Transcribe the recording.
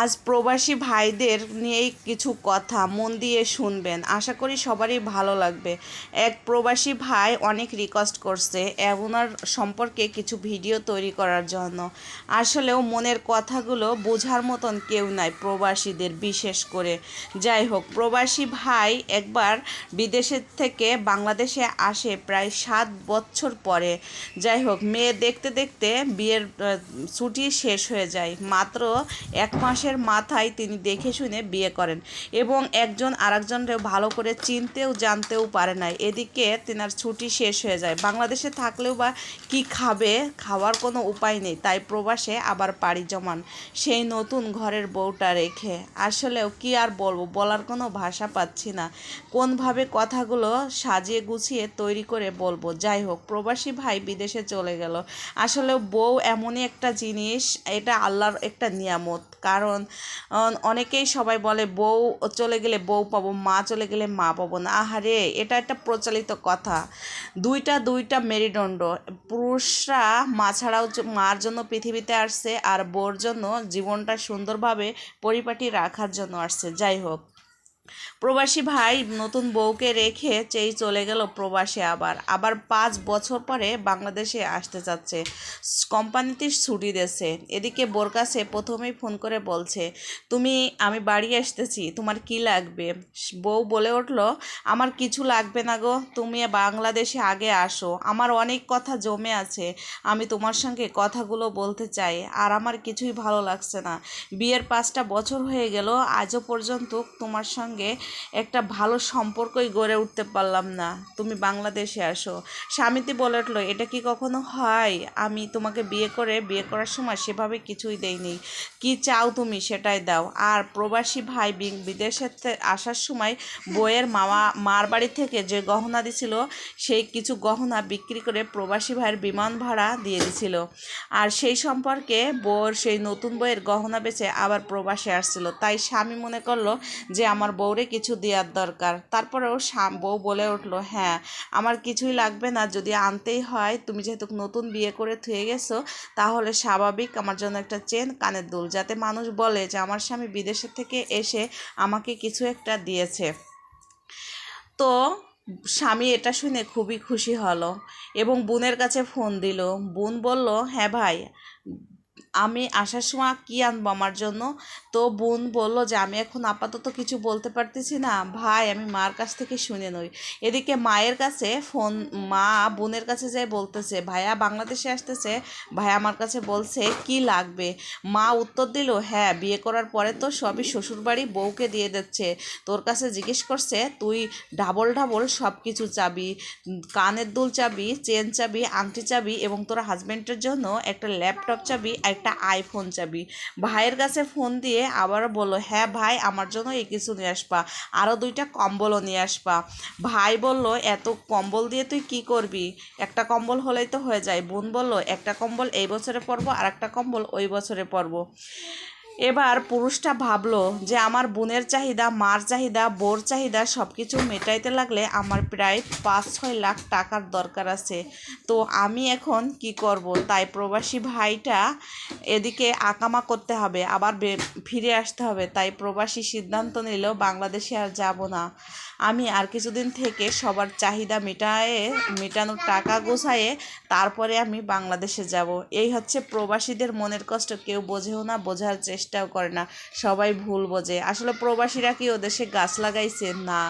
আজ প্রবাসী ভাইদের নিয়েই কিছু কথা, মন দিয়ে শুনবেন। আশা করি সবারই ভালো লাগবে। এক প্রবাসী ভাই অনেক রিকোয়েস্ট করছে ওনার সম্পর্কে কিছু ভিডিও তৈরি করার জন্য। আসলেও মনের কথাগুলো বোঝার মতন কেউ নাই প্রবাসীদের বিশেষ করে। যাই হোক, প্রবাসী ভাই একবার বিদেশের থেকে বাংলাদেশে আসে প্রায় সাত বছর পরে। যাই হোক, মেয়ে দেখতে দেখতে বিয়ের ছুটি শেষ হয়ে যায়। মাত্র এক মাসের মাথায় তিনি দেখে শুনে বিয়ে করেন এবং একজন আরেকজনকে ভালো করে চিনতেও জানতেও পারে না এদিকে তেনার ছুটি শেষ হয়ে যায়। বাংলাদেশে থাকলেও বা কি খাবে, খাওয়ার কোনো উপায় নেই, তাই প্রবাসে আবার পাড়ি জমান সেই নতুন ঘরের বউটা রেখে। আসলেও কি আর বলব, বলার কোনো ভাষা পাচ্ছি না। কোনভাবে কথাগুলো সাজিয়ে গুছিয়ে তৈরি করে বলব। যাই হোক, প্রবাসী ভাই বিদেশে চলে গেল। আসলে বউ এমনই একটা জিনিস, এটা আল্লাহর একটা নিয়ামত। কারণ আহ, অনেকেই সবাই বলে বউ চলে গেলে বউ পাবো মা চলে গেলে মা পাবো না। আহারে এটা একটা প্রচলিত কথা। দুইটা দুইটা মেরুদণ্ড। পুরুষরা মা ছাড়াও মার জন্য পৃথিবীতে আসছে আর বউর জন্য জীবনটা সুন্দরভাবে পরিপাটি রাখার জন্য আসছে। যাই হোক। প্রবাসী ভাই নতুন বউকে রেখে চেই চলে গেল প্রবাসে আবার। আবার পাঁচ বছর পরে বাংলাদেশে আসতে চাচ্ছে। কোম্পানিতে ছুটি দিয়েছে। এদিকে বোর কাছে প্রথমেই ফোন করে বলছে, তুমি, আমি বাড়ি আসতেছি, তোমার কি লাগবে? বউ বলে উঠল, আমার কিছু লাগবে না গো, তুমি বাংলাদেশে আগে আসো। আমার অনেক কথা জমে আছে, আমি তোমার সঙ্গে কথাগুলো বলতে চাই, আর আমার কিছুই ভালো লাগছে না। বিয়ের পাঁচটা বছর হয়ে গেল, আজও পর্যন্ত তোমার সঙ্গে একটা ভালো সম্পর্কই গড়ে উঠতে পারলাম না। তুমি বাংলাদেশে আসো। স্বামীতে বলে উঠল, এটা কি কখনো হয়? আমি তোমাকে বিয়ে করে, বিয়ে করার সময় সেভাবে কিছুই দেইনি। কি চাও তুমি সেটাই দাও। আর প্রবাসী ভাই বিদেশে আসার সময় বইয়ের মামা, মার বাড়ি থেকে যে গহনা দিছিল, সেই কিছু গহনা বিক্রি করে প্রবাসী ভাইয়ের বিমান ভাড়া দিয়ে দিছিল। আর সেই সম্পর্কে বউর সেই নতুন বইয়ের গহনা বেচে আবার প্রবাসে আসছিল। তাই স্বামী মনে করল যে, আমার বউরে কিছু দেওয়ার দরকার। তারপরেও বউ বলে উঠল হ্যাঁ আমার কিছুই লাগবে না, যদি আনতেই হয়, তুমি যেহেতু নতুন বিয়ে করে থুয়ে গেছো, তাহলে স্বাভাবিক আমার জন্য একটা চেন কানের দুল, যাতে মানুষ বলে যে আমার স্বামী বিদেশের থেকে এসে আমাকে কিছু একটা দিয়েছে। তো স্বামী এটা শুনে খুবই খুশি হলো এবং বোনের কাছে ফোন দিল। বোন বলল হ্যাঁ ভাই আমি আসার সময় কী আনব আমার জন্য? তো বোন বলল যে, আমি এখন আপাতত কিছু বলতে পারতেছি না। ভাই, আমি মার কাছ থেকে শুনে নই। এদিকে মায়ের কাছে ফোন, মা বোনের কাছে যাই বলতেছে, ভাইয়া, বাংলাদেশে আসতেছে। ভাই আমার কাছে বলছে, কি লাগবে? মা উত্তর দিল হ্যাঁ বিয়ে করার পরে তো সবই শ্বশুরবাড়ি বউকে দিয়ে দিচ্ছে। তোর কাছে জিজ্ঞেস করছে, তুই ডাবল ডাবল সব কিছু চাবি, কানের দুল চাবি, চেন চাবি, আংটি চাবি এবং তোর হাজব্যান্ডের জন্য একটা ল্যাপটপ চাবি একটা আইফোন চাবি। ভাইয়ের কাছে ফোন দিয়ে আবারও বলল হ্যাঁ ভাই, আমার জন্য এই কিছু নিয়ে আসবা। আরও দুইটা কম্বলও নিয়ে আসবা। ভাই বলল, এত কম্বল দিয়ে তুই কি করবি? একটা কম্বল হলেই তো হয়ে যায়। বোন বলল, একটা কম্বল এই বছরে পরবো আর একটা কম্বল ওই বছরে পরবো। এবার পুরুষটা ভাবলো যে আমার বোনের চাহিদা, মার চাহিদা, বোর চাহিদা সব কিছু মেটাইতে লাগলে আমার প্রায় পাঁচ ছয় লাখ টাকার দরকার আছে। তো আমি এখন কি করব? তাই প্রবাসী ভাইটা এদিকে আকামা করতে হবে, আবার ফিরে আসতে হবে। তাই প্রবাসী সিদ্ধান্ত নিল, বাংলাদেশে আর যাব না। আমি আর কিছুদিন থেকে সবার চাহিদা মেটায়ে, মেটানোর টাকা গোছায়ে তারপরে আমি বাংলাদেশে যাব। এই হচ্ছে প্রবাসীদের মনের কষ্ট, কেউ বোঝেও না, বোঝার চেষ্টাও করে না। সবাই ভুল বোঝে। আসলে প্রবাসীরা কি ও দেশে গাছ লাগাইছে? না।